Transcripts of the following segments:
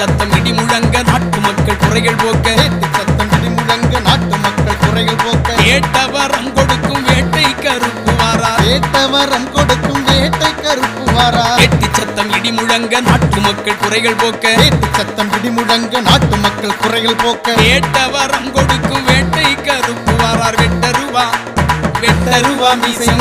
சத்தம் இடி முழங்க நாட்டு மக்கள் குறைகள் போக்க. சத்தம் இடி முழங்க நாட்டு மக்கள் குறைகள் போக்க. கேட்டவரம் கொடுக்கும் வேட்டை கருப்பு வாரா. வேட்டவரம் கொடுக்கும் வேட்டை கருப்பு வாரா. சத்தம் இடி முழங்க நாட்டு மக்கள் குறைகள் போக்க. சத்தம் இடி முழங்க நாட்டு மக்கள் குறைகள் போக்க. கேட்டவரம் கொடுக்கும் வேட்டை கருப்பு வாரார். வெட்டருவா வெட்டருவா மீசை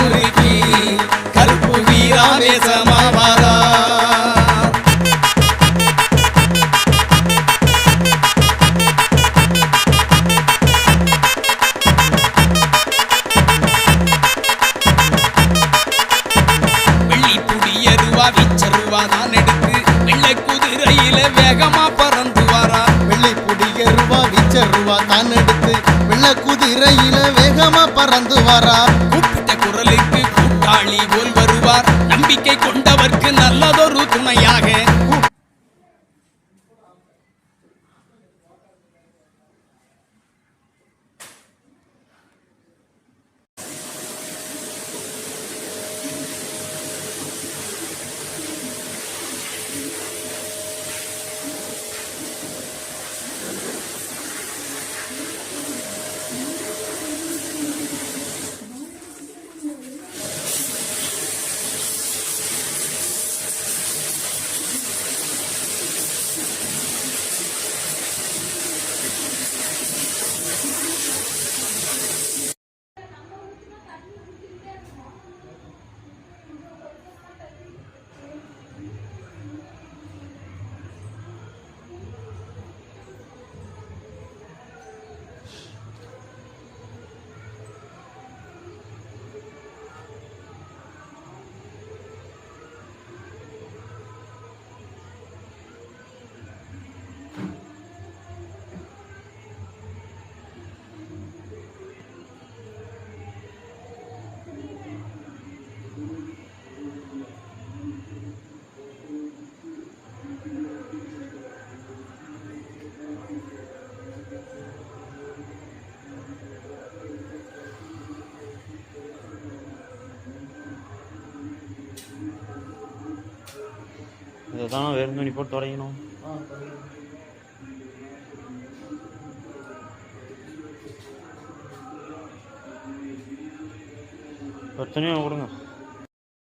விச்சருவா தான் எடுத்து வெள்ளை குதிரையில வேகமா பறந்து வாரா வெள்ளை புடியருவா விச்சருவா தான் எடுத்து வெள்ளை குதிரையில வேகமா பறந்து வாரா கூப்பிட்ட குரலுக்கு கூட்டாளி போல் வருவார். நம்பிக்கை கொண்டவர்க்கு நல்லதொரு துணையாக இதை தானே வெறும் துணி போட்டு துடைக்கணும் ஒரு துணியை கொடுங்க.